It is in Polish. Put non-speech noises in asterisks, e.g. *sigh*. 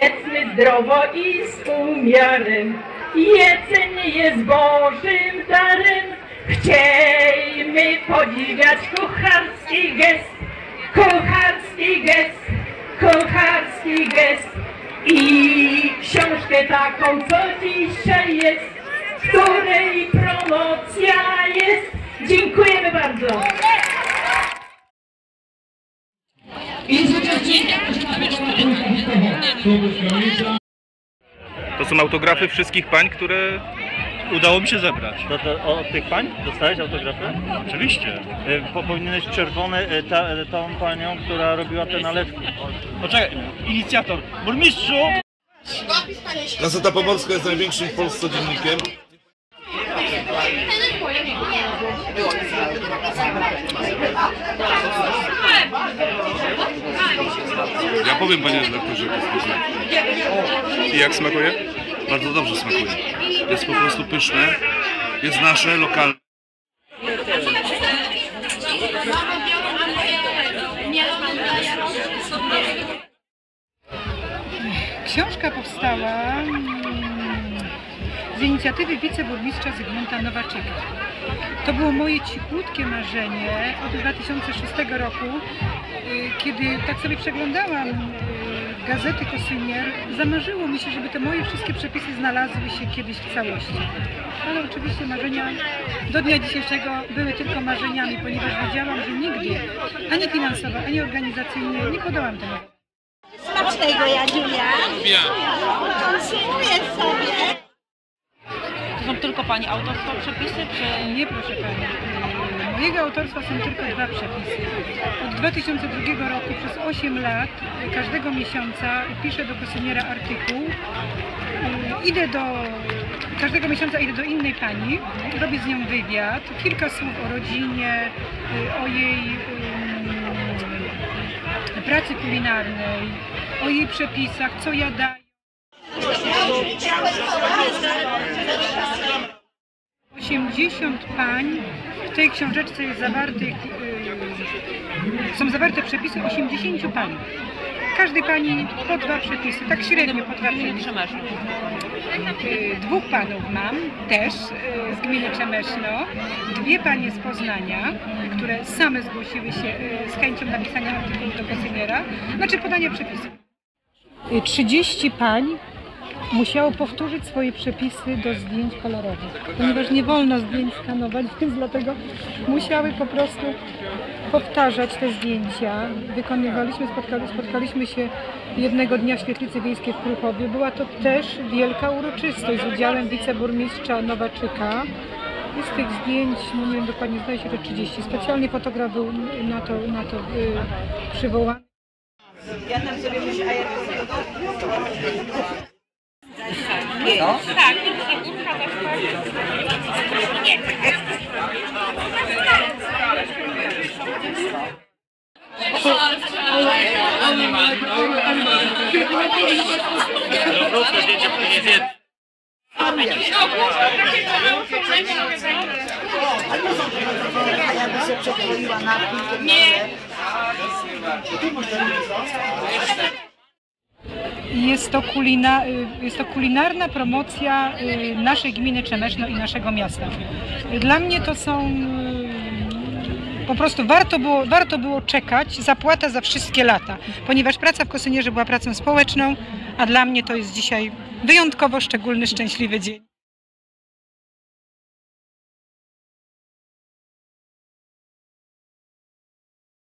Jedzmy zdrowo i z umiarem, jedzenie jest Bożym darem. Chciejmy podziwiać kucharski gest, kucharski gest, kucharski gest i książkę taką, co dzisiaj jest, której promocja jest. Dziękujemy bardzo. To są autografy wszystkich pań, które Udało mi się zebrać. To, to, od tych pań dostałeś autografy? Oczywiście. Y, Po, powinieneś czerwony y, ta, y, tą panią, która robiła te nalewki. Poczekaj, inicjator. Burmistrzu! Gazeta Pomorska jest największym w Polsce dziennikiem. Powiem panie redaktorze, jak jest i jak smakuje? Bardzo dobrze smakuje. Jest po prostu pyszne. Jest nasze, lokalne. Książka powstała z inicjatywy wiceburmistrza Zygmunta Nowaczyka. To było moje cichutkie marzenie od 2006 roku, y, kiedy tak sobie przeglądałam y, gazety Kosynier, zamarzyło mi się, żeby te moje wszystkie przepisy znalazły się kiedyś w całości. Ale oczywiście marzenia do dnia dzisiejszego były tylko marzeniami, ponieważ wiedziałam, że nigdy ani finansowo, ani organizacyjnie nie podołam temu. Smacznego. To są tylko Pani autorstwa przepisy, czy... Nie, proszę Pani. Mojego autorstwa są tylko dwa przepisy. Od 2002 roku przez 8 lat yy, każdego miesiąca piszę do kosyniera artykuł. Idę do każdego miesiąca idę do innej pani, robię z nią wywiad, kilka słów o rodzinie, yy, o jej pracy kulinarnej, o jej przepisach, co ja daję. 80 pań. W tej książeczce jest zawartych, yy, są zawarte przepisy 80 pań. Każdej pani po dwa przepisy, tak średnio po dwa przepisy. Yy, Dwóch panów mam też yy, z gminy Przemeszno, dwie panie z Poznania, które same zgłosiły się z chęcią napisania artykułu do kosyniera, znaczy podania przepisów. Yy, 30 pań musiało powtórzyć swoje przepisy do zdjęć kolorowych, ponieważ nie wolno zdjęć skanować, *laughs* więc dlatego musiały po prostu powtarzać te zdjęcia. Wykonywaliśmy, spotkali, spotkaliśmy się jednego dnia w Świetlicy Wiejskiej w Kruchowie. Była to też wielka uroczystość z udziałem wiceburmistrza Nowaczyka. I z tych zdjęć, no nie wiem dokładnie, zdaje się, że 30. Specjalnie fotograf był na to, na to y, przywołany. Krótko zdjęcie później zjedz. A ja bym się przekroiła na Nie. Jest to, kulina, y, jest to kulinarna promocja y, naszej gminy Czemeszno i naszego miasta. Dla mnie to są y, po prostu warto było, warto było czekać, zapłata za wszystkie lata, ponieważ praca w Kosynierze była pracą społeczną, a dla mnie to jest dzisiaj wyjątkowo szczególny, szczęśliwy dzień.